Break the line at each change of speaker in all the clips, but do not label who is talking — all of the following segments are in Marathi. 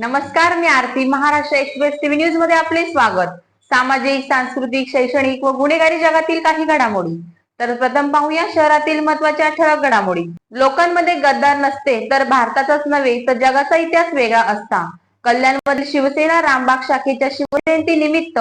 नमस्कार मी आरती. महाराष्ट्र एक्सप्रेस टीव्ही न्यूजमध्ये आपले स्वागत. सामाजिक सांस्कृतिक शैक्षणिक व गुन्हेगारी जगातील काही घडामोडी. तर प्रथम पाहूया शहरातील महत्त्वाच्या ठळक घडामोडी. लोकांमध्ये गद्दार नसते तर भारताचाच नव्हे तर जगाचा इतिहास वेगळा असता. कल्याणमधील शिवसेना रामबाग शाखेच्या शिवजयंती निमित्त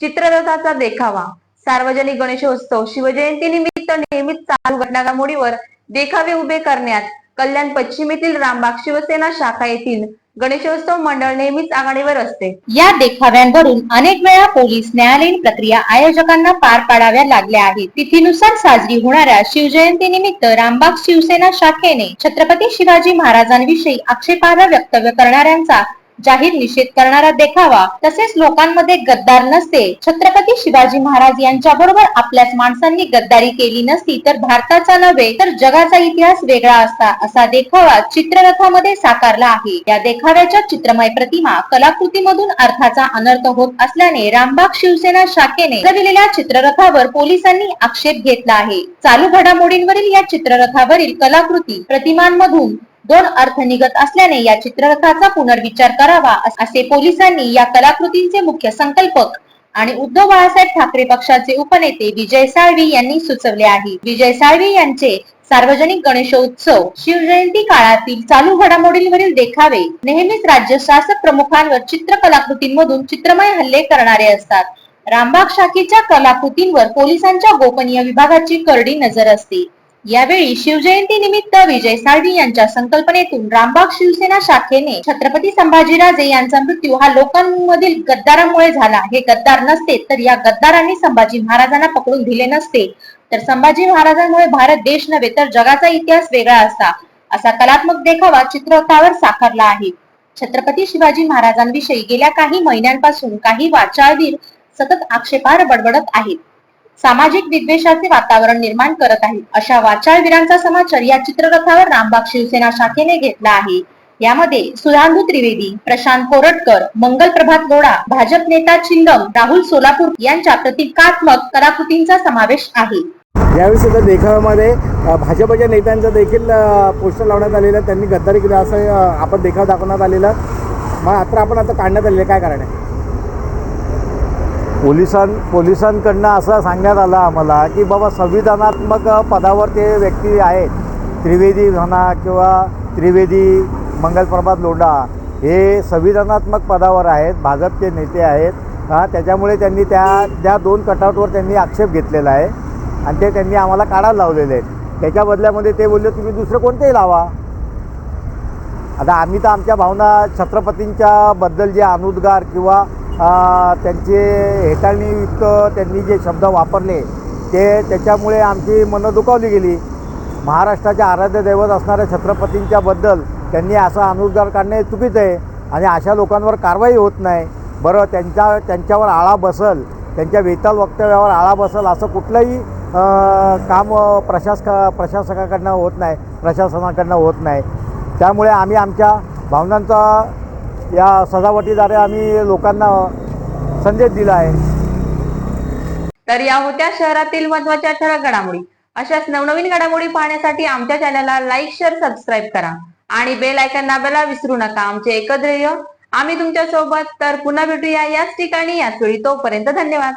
चित्ररथाचा देखावा. सार्वजनिक गणेशोत्सव शिवजयंती निमित्त नेहमीच चालू घटनाघडामोडीवर देखावे उभे करण्यात कल्याण पश्चिमेतील रामबाग शिवसेना शाखा येथील गणेशोत्सव मंडळ नेहमीच आघाडीवर असते.
या देखाव्यांवरून अनेक वेळा पोलीस न्यायालयीन प्रक्रिया आयोजकांना पार पाडाव्या लागल्या आहेत. तिथीनुसार साजरी होणाऱ्या शिवजयंती निमित्त रामबाग शिवसेना शाखेने छत्रपती शिवाजी महाराजांविषयी आक्षेपार्ह वक्तव्य करणाऱ्यांचा जाहीर निषेध करणारा देखावा तसेच लोकांमध्ये गद्दार नसते. छत्रपती शिवाजी महाराज यांच्या बरोबर आपल्याच माणसांनी गद्दारी केली नसती तर भारताचा नव्हे तर जगाचा इतिहास वेगळा असता असा देखावा चित्ररथामध्ये साकारला आहे. या देखाव्याच्या चित्रमय प्रतिमा कलाकृतीमधून अर्थाचा अनर्थ होत असल्याने रामबाग शिवसेना शाखेने दिलेल्या चित्ररथावर पोलिसांनी आक्षेप घेतला आहे. चालू घडामोडींवरील या चित्ररथावरील कलाकृती प्रतिमांमधून दोन अर्थ निघत असल्याने या चित्ररथाचा पुनर्विचार करावा असे पोलिसांनी या कलाकृतींचे मुख्य संकल्पक आणि उद्धव बाळासाहेब ठाकरे पक्षाचे उपनेते विजय साळवी यांनी सुचवले आहे. विजय साळवी यांचे सार्वजनिक गणेशोत्सव शिवजयंती काळातील चालू घडामोडींवरील देखावे नेहमीच राज्य शासक प्रमुखांवर चित्र कलाकृतींमधून चित्रमय हल्ले करणारे असतात. रामबाग शाखेच्या कलाकृतींवर पोलिसांच्या गोपनीय विभागाची करडी नजर असते. यावेळी शिवजयंती निमित्त विजय साळवी यांच्या संकल्पनेतून रामबाग शिवसेना शाखेने छत्रपती संभाजीराजे यांचा मृत्यू हा लोकांमधील गद्दारामुळे झाला. हे गद्दार नसते तर या गद्दारांनी संभाजी महाराजांना पकडून दिले नसते. तर संभाजी महाराजांमुळे भारत देश नव्हे तर जगाचा इतिहास वेगळा असता असा कलात्मक देखावा चित्ररथावर साकारला आहे. छत्रपती शिवाजी महाराजांविषयी गेल्या काही महिन्यांपासून काही वाचाळवीर सतत आक्षेपार बडबडत आहेत. सामाजिक विद्वेषाचे वातावरण निर्माण करत आहेत अशा वाचाळवीरांचा समाचार या चित्ररथावर रामबाग शिवसेना शाखेने घेतला आहे. यामध्ये सुधांधू त्रिवेदी प्रशांत कोरटकर मंगल प्रभात गोडा भाजप नेता चिंगम राहुल सोलापूर यांच्या प्रतिकात्मक कलाकृतींचा समावेश आहे.
यावेळी सुद्धा देखाव्यामध्ये भाजपच्या नेत्यांचं देखील पोस्टर लावण्यात आलेलं त्यांनी गद्दारी केली. असं आपण देखावा दाखवण्यात आलेला मग आता आपण आता काढण्यात आलेलं काय कारण आहे?
पोलिसां पोलिसांकडनं असं सांगण्यात आलं आम्हाला की बाबा संविधानात्मक पदावर ते व्यक्ती आहेत. त्रिवेदी म्हणा किंवा त्रिवेदी मंगलप्रभात लोंढा हे संविधानात्मक पदावर आहेत भाजपचे नेते आहेत. हां त्याच्यामुळे त्यांनी त्या त्या दोन कटआउटवर त्यांनी आक्षेप घेतलेला आहे आणि ते त्यांनी आम्हाला काढायला लावलेले आहेत. त्याच्या बदल्यामध्ये ते बोलले तुम्ही दुसरं कोणतेही लावा. आता आम्ही तर आमच्या भावना छत्रपतींच्या बद्दल जे अनुद्गार किंवा त्यांचे हेटाळणीयुक्त त्यांनी जे शब्द वापरले ते त्याच्यामुळे आमची मनं दुखावली गेली. महाराष्ट्राचे आराध्य दैवत असणाऱ्या छत्रपतींच्याबद्दल त्यांनी असा अनुद्गार काढणे चुकीचं आहे आणि अशा लोकांवर कारवाई होत नाही. बरं त्यांच्या त्यांच्यावर आळा बसल त्यांच्या वेताल वक्तव्यावर आळा बसल असं कुठलंही काम प्रशासका प्रशासक प्रशासकाकडनं होत नाही प्रशासनाकडनं होत नाही. त्यामुळे आम्ही आमच्या भावनांचा या सजावटीद्वारे आम्ही लोकांना संदेश दिला आहे.
तर या होत्या शहरातील महत्त्वाच्या ठळक घडामोडी. अशाच नवनवीन घडामोडी पाहण्यासाठी आमच्या चॅनलला लाईक शेअर सबस्क्राईब करा. आणि बेल आयकॉन दाबायला विसरू नका. आमचे एकत्र आम्ही तुमच्यासोबत तर पुन्हा भेटूया याच ठिकाणी याच वेळी. तोपर्यंत धन्यवाद.